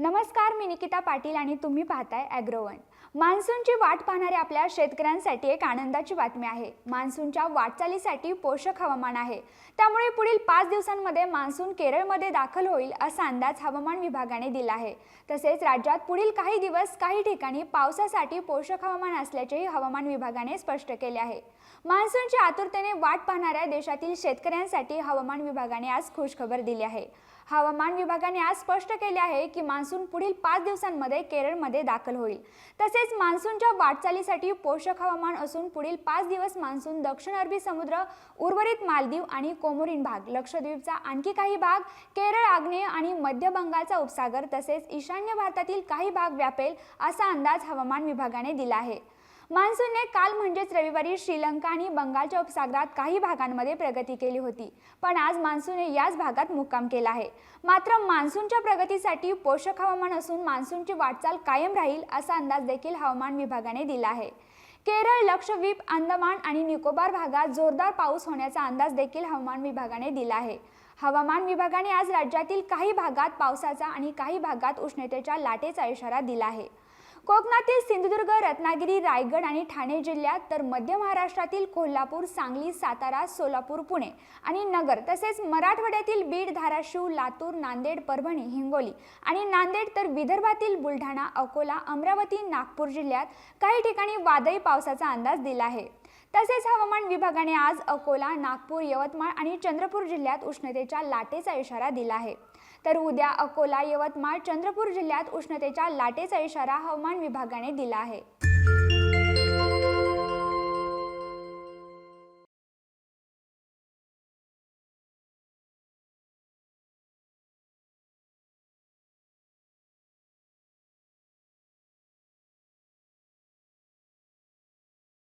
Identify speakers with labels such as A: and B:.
A: नमस्कार मी निकिता पाटील आणि तुम्ही पाहताय ॲग्रोवन मान्सूनची वाट पाहणाऱ्या आपल्या शेतकऱ्यांसाठी एक आनंदाची बातमी आहे. मान्सूनच्या वाटचालीसाठी पोषक हवामान आहे. त्यामुळे पुढील पाच दिवसांमध्ये मान्सून केरळमध्ये दाखल होईल असा अंदाज हवामान विभागाने दिला आहे. तसेच राज्यात पुढील काही दिवस काही ठिकाणी पावसासाठी पोषक हवामान असल्याचेही हवामान विभागाने स्पष्ट केले आहे. मान्सूनची आतुरतेने वाट पाहणाऱ्या देशातील शेतकऱ्यांसाठी हवामान विभागाने आज खुशखबर दिली आहे. हवामान विभागाने आज स्पष्ट केले आहे की मान्सून पुढील पाच दिवसांमध्ये केरळमध्ये दाखल होईल. तसेच तसेच मान्सूनच्या वाटचालीसाठी पोषक हवामान असून पुढील पाच दिवस मान्सून दक्षिण अरबी समुद्र उर्वरित मालदीव आणि कोमोरिन भाग लक्षद्वीपचा आणखी काही भाग केरळ आग्नेय आणि मध्य बंगालचा उपसागर तसेच ईशान्य भारतातील काही भाग व्यापेल असा अंदाज हवामान विभागाने दिला आहे. मान्सूनने काल म्हणजेच रविवारी श्रीलंका आणि बंगालच्या उपसागरात काही भागांमध्ये प्रगती केली होती पण आज मान्सूनने याच भागात मुक्काम केला आहे. मात्र मान्सूनच्या प्रगतीसाठी पोषक हवामान असून मान्सूनची वाटचाल कायम राहील असा अंदाज देखील हवामान विभागाने दिला आहे. केरळ लक्षद्वीप अंदमान आणि निकोबार भागात जोरदार पाऊस होण्याचा अंदाज देखील हवामान विभागाने दिला आहे. हवामान विभागाने आज राज्यातील काही भागात पावसाचा आणि काही भागात उष्णतेच्या लाटेचा इशारा दिला आहे. कोकणातील सिंधुदुर्ग रत्नागिरी रायगड आणि ठाणे जिल्ह्यात तर मध्य महाराष्ट्रातील कोल्हापूर सांगली सातारा सोलापूर पुणे आणि नगर तसेच मराठवाड्यातील बीड धाराशिव लातूर नांदेड परभणी हिंगोली आणि नांदेड तर विदर्भातील बुलढाणा अकोला अमरावती नागपूर जिल्ह्यात काही ठिकाणी वादळी पावसाचा अंदाज दिला आहे. तसेच हवामान विभागाने आज अकोला नागपूर यवतमाळ आणि चंद्रपूर जिल्ह्यात उष्णतेच्या लाटेचा इशारा दिला आहे. तर उद्या अकोला यवतमाळ चंद्रपूर जिल्ह्यात उष्णतेच्या लाटेचा इशारा हवामान विभागाने दिला आहे.